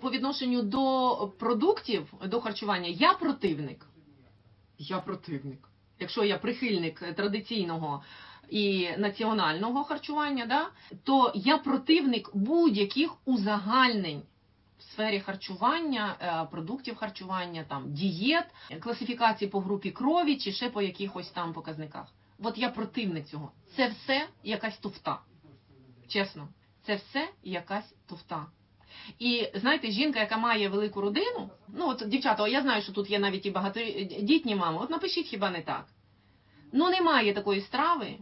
по відношенню до продуктів до харчування, я противник. Я противник. Якщо я прихильник традиційного і національного харчування, да, то я противник будь-яких узагальнень в сфері харчування, е, продуктів харчування, там дієт, класифікації по групі крові чи ще по якихось там показниках. От я противник цього. Це все якась туфта. Чесно, це все якась туфта. І знаєте, жінка, яка має велику родину, ну от дівчата, я знаю, що тут є навіть і багатодітні мами. От напишіть хіба не так. Ну немає такої страви,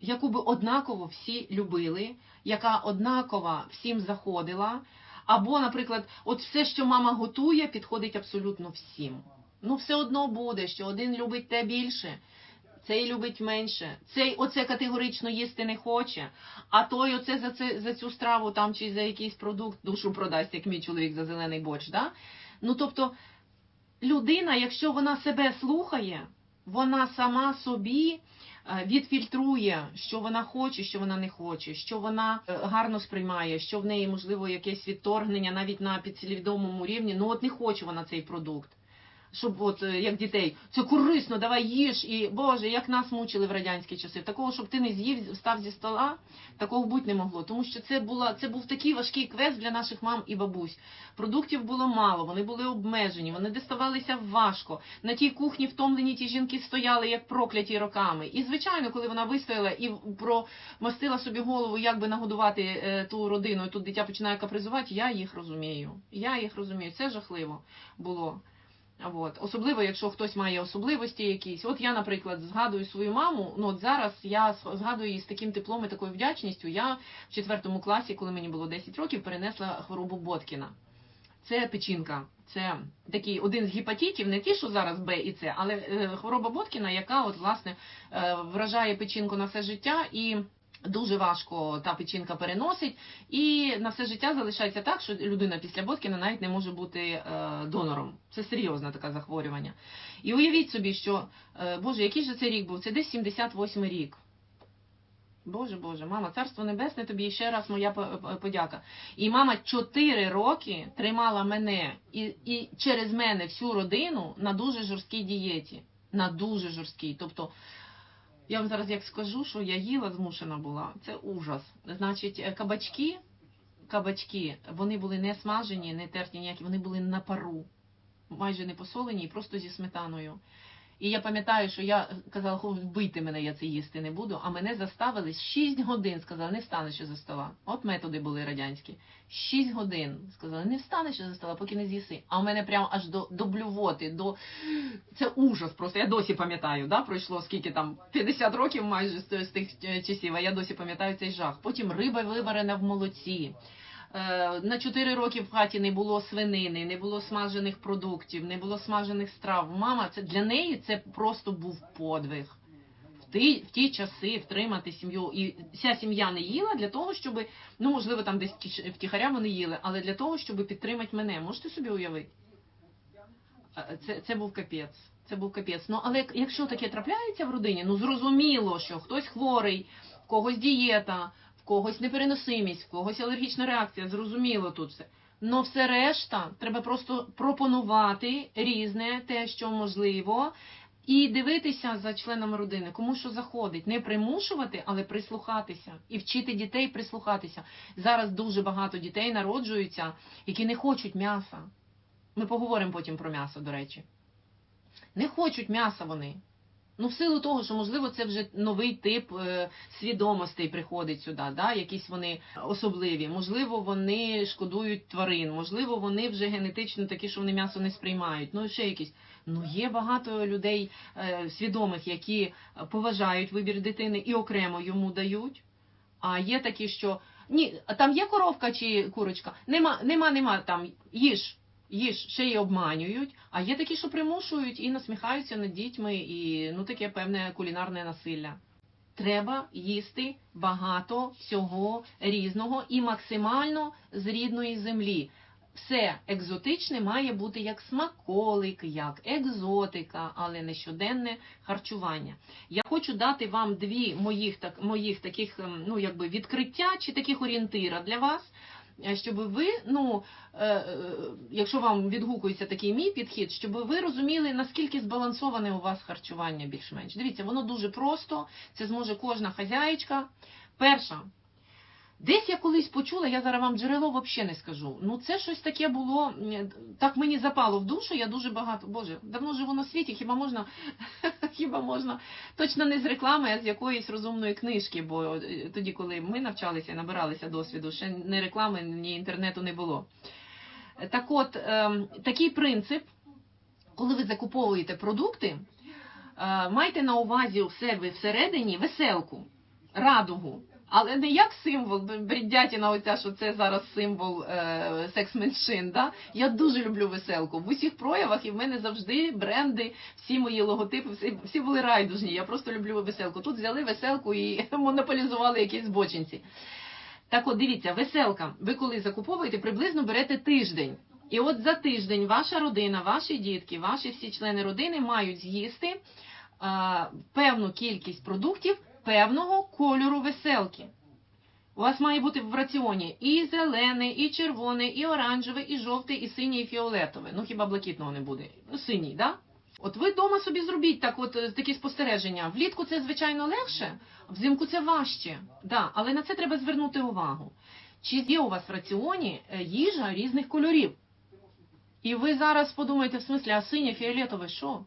яку би однаково всі любили, яка однакова всім заходила. Або, наприклад, от все, що мама готує, підходить абсолютно всім. Ну, все одно буде, що один любить те більше, цей любить менше, цей оце категорично їсти не хоче, а той оце за це за цю страву там чи за якийсь продукт душу продасть, як мій чоловік за зелений борщ. Да? Ну тобто людина, якщо вона себе слухає, вона сама собі е, відфільтрує, що вона хоче, що вона не хоче, що вона е, гарно сприймає, що в неї можливо якесь відторгнення навіть на підсвідомому рівні. Ну от не хоче вона цей продукт. Щоб от е, як дітей, це корисно, давай їж і Боже, як нас мучили в радянські часи. Такого, щоб ти не з'їв, встав зі стола, такого бути не могло. Тому що це була це був такий важкий квест для наших мам і бабусь. Продуктів було мало, вони були обмежені, вони доставалися важко. На тій кухні втомлені ті жінки стояли як прокляті роками. І звичайно, коли вона вистояла і промастила собі голову, як би нагодувати е, ту родину, і тут дитя починає капризувати, я їх розумію. Я їх розумію. Це жахливо було. От. Особливо, якщо хтось має особливості якісь. От я, наприклад, згадую свою маму. Ну от зараз я згадую її з таким теплом і такою вдячністю. Я в четвертому класі, коли мені було 10 років, перенесла хворобу Боткіна. Це печінка. Це такий один з гепатитів, не ті, що зараз Б і С, але е, хвороба Боткіна, яка от власне е, вражає печінку на все життя і. Дуже важко та печінка переносить, і на все життя залишається так, що людина після Боткіна навіть не може бути е, донором. Це серйозне таке захворювання. І уявіть собі, що е, Боже, який же це рік був? Це десь 78 рік. Боже Боже, мама, царство небесне, тобі ще раз моя подяка. І мама 4 роки тримала мене і, і через мене всю родину на дуже жорсткій дієті. На дуже жорсткій. Тобто. Я вам зараз як скажу, що я їла змушена була, це ужас. Значить, е, кабачки, кабачки, вони були не смажені, не терті ніякі, вони були на пару, майже не посолені, просто зі сметаною. І я пам'ятаю, що я казала, вбити мене, я це їсти не буду, а мене заставили 6 годин, сказали, не встанеш за стола. От методи були радянські. 6 годин сказали, не встанеш за стола, поки не з'їси. А у мене прямо аж до до блювоти, до це ужас. Просто я досі пам'ятаю, да? пройшло скільки там 50 років майже з, тих часів, а я досі пам'ятаю цей жах. Потім риба виварена в молоці. Е, на 4 роки в хаті не було свинини, не було смажених продуктів, не було смажених страв. Мама, це для неї це просто був подвиг. В ті, в ті часи втримати сім'ю. І вся сім'я не їла для того, щоб, ну можливо, там десь втіхаря вони їли, але для того, щоб підтримати мене. Можете собі уявити? Е, це, Це був капець. Це був капець. Ну але якщо таке трапляється в родині, ну зрозуміло, що хтось хворий, в когось дієта когось непереносимість, в когось алергічна реакція, зрозуміло тут все. Но все решта треба просто пропонувати різне, те, що можливо, і дивитися за членами родини, кому що заходить, не примушувати, але прислухатися і вчити дітей прислухатися. Зараз дуже багато дітей народжуються, які не хочуть м'яса. Ми поговоримо потім про м'ясо, до речі. Не хочуть м'яса вони. Ну, в силу того, що можливо це вже новий тип е, свідомостей приходить сюди, да? якісь вони особливі. Можливо, вони шкодують тварин, можливо, вони вже генетично такі, що вони м'ясо не сприймають. Ну ще якісь. Ну є багато людей е, свідомих, які поважають вибір дитини і окремо йому дають. А є такі, що ні, там є коровка чи курочка, нема, нема, нема там їж їж ще й обманюють, а є такі, що примушують і насміхаються над дітьми, і ну таке певне кулінарне насилля. Треба їсти багато всього різного і максимально з рідної землі. Все екзотичне має бути як смаколик, як екзотика, але не щоденне харчування. Я хочу дати вам дві моїх так, моїх таких ем, ну, якби відкриття чи таких орієнтира для вас. Е, щоб ви, ну, е, е, якщо вам відгукується такий мій підхід, щоб ви розуміли, наскільки збалансоване у вас харчування більш-менш. Дивіться, воно дуже просто, це зможе кожна хазяєчка. Перша. Десь я колись почула, я зараз вам джерело взагалі не скажу. Ну це щось таке було, так мені запало в душу, я дуже багато, боже, давно живу на світі, хіба можна, хіба можна, точно не з реклами, а з якоїсь розумної книжки, бо е, тоді, коли ми навчалися і набиралися досвіду, ще ні реклами, ні інтернету не було. Так от, ем, такий принцип, коли ви закуповуєте продукти, е, майте на увазі у себе всередині веселку, радугу. Але не як символ, бредятіна оця, що це зараз символ е, секс-меншин. Да? Я дуже люблю веселку. В усіх проявах і в мене завжди бренди, всі мої логотипи, всі, всі були райдужні. Я просто люблю веселку. Тут взяли веселку і монополізували якісь збочинці. Так от дивіться, веселка. Ви коли закуповуєте, приблизно берете тиждень. І от за тиждень ваша родина, ваші дітки, ваші всі члени родини мають з'їсти а, певну кількість продуктів певного кольору веселки. У вас має бути в раціоні і зелений, і червоний, і оранжевий, і жовтий, і синій, і фіолетовий. Ну хіба блакитного не буде? Ну, синій, да? От ви вдома собі зробіть так, от е, такі спостереження. Влітку це звичайно легше, взимку це важче. Да, але на це треба звернути увагу. Чи є у вас в раціоні е, їжа різних кольорів? І ви зараз подумаєте, в смислі, а синє, фіолетове, що?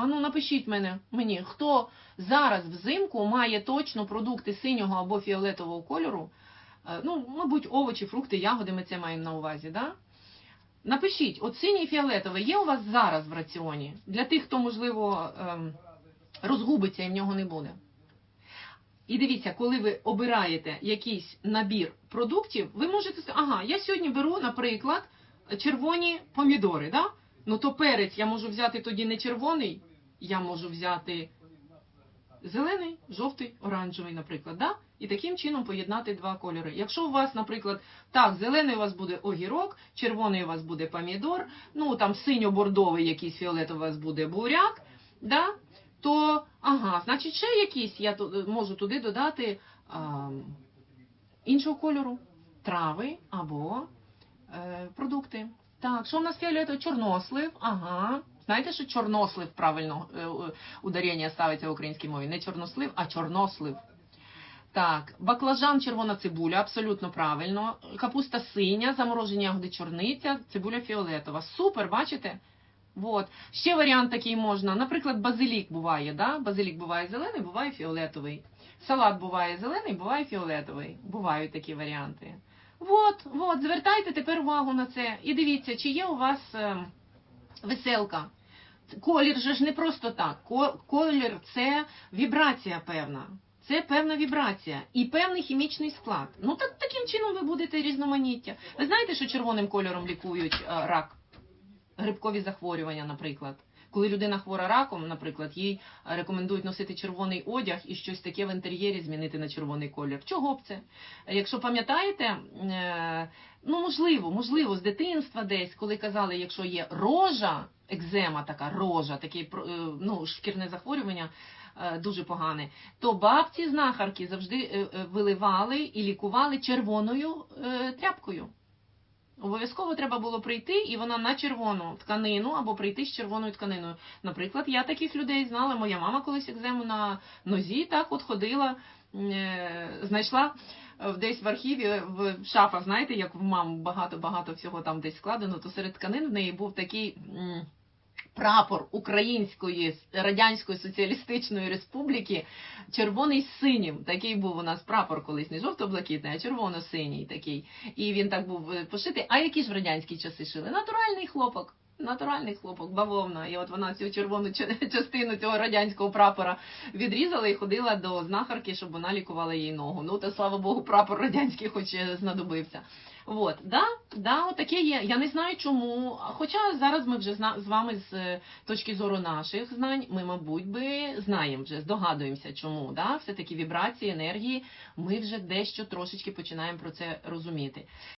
А ну напишіть мене, мені, хто зараз взимку має точно продукти синього або фіолетового кольору, е, ну, мабуть, овочі, фрукти, ягоди, ми це маємо на увазі, да? Напишіть, от синій і фіолетовий є у вас зараз в раціоні? Для тих, хто, можливо, ем, розгубиться і в нього не буде. І дивіться, коли ви обираєте якийсь набір продуктів, ви можете ага, я сьогодні беру, наприклад, червоні помідори, да? Ну то перець я можу взяти тоді не червоний, я можу взяти зелений, жовтий, оранжевий, наприклад, да? і таким чином поєднати два кольори. Якщо у вас, наприклад, так, зелений у вас буде огірок, червоний у вас буде помідор, ну там синьо-бордовий якийсь фіолетовий у вас буде буряк, да? то ага, значить ще якісь я можу туди додати а, іншого кольору, трави або е, продукти. Так, що в нас фіолетовий? Чорнослив. Ага. Знаєте, що чорнослив правильно е, ударення ставиться в українській мові? Не чорнослив, а чорнослив. Так, баклажан, червона цибуля, абсолютно правильно. Капуста синя, заморожені ягоди чорниця, цибуля фіолетова. Супер, бачите? Вот. Ще варіант такий можна. Наприклад, базилік буває, да? Базилік буває зелений, буває фіолетовий. Салат буває зелений, буває фіолетовий. Бувають такі варіанти. Вот, вот, звертайте тепер увагу на це. І дивіться, чи є у вас е, веселка. Колір же ж не просто так. Колір це вібрація певна. Це певна вібрація і певний хімічний склад. Ну так таким чином ви будете різноманіття. Ви знаєте, що червоним кольором лікують е, рак? Грибкові захворювання, наприклад. Коли людина хвора раком, наприклад, їй е, рекомендують носити червоний одяг і щось таке в інтер'єрі змінити на червоний колір. Чого б це? Якщо пам'ятаєте, е, ну можливо, можливо, з дитинства десь, коли казали, якщо є рожа, екзема така рожа, таке ну, шкірне захворювання е, дуже погане, то бабці знахарки завжди виливали і лікували червоною тряпкою. Обов'язково треба було прийти, і вона на червону тканину або прийти з червоною тканиною. Наприклад, я таких людей знала. Моя мама колись екзему на нозі так от ходила, е, знайшла е, десь в архіві в шафах, знаєте, як в мам багато-багато всього там десь складено, то серед тканин в неї був такий. Прапор Української Радянської Соціалістичної Республіки червоний синім. Такий був у нас прапор колись, не жовто-блакитний, а червоно-синій такий. І він так був е, пошитий. А які ж в радянські часи шили? Натуральний хлопок. Натуральний хлопок, бавовна. І от вона цю червону частину цього радянського прапора відрізала і ходила до знахарки, щоб вона лікувала їй ногу. Ну, та слава Богу, прапор радянський хоч знадобився. От, да, да, таке є. Я не знаю чому. Хоча зараз ми вже зна- з вами з е, точки зору наших знань, ми, мабуть, би знаємо вже, здогадуємося, чому. Да? Все таки вібрації, енергії, ми вже дещо трошечки починаємо про це розуміти.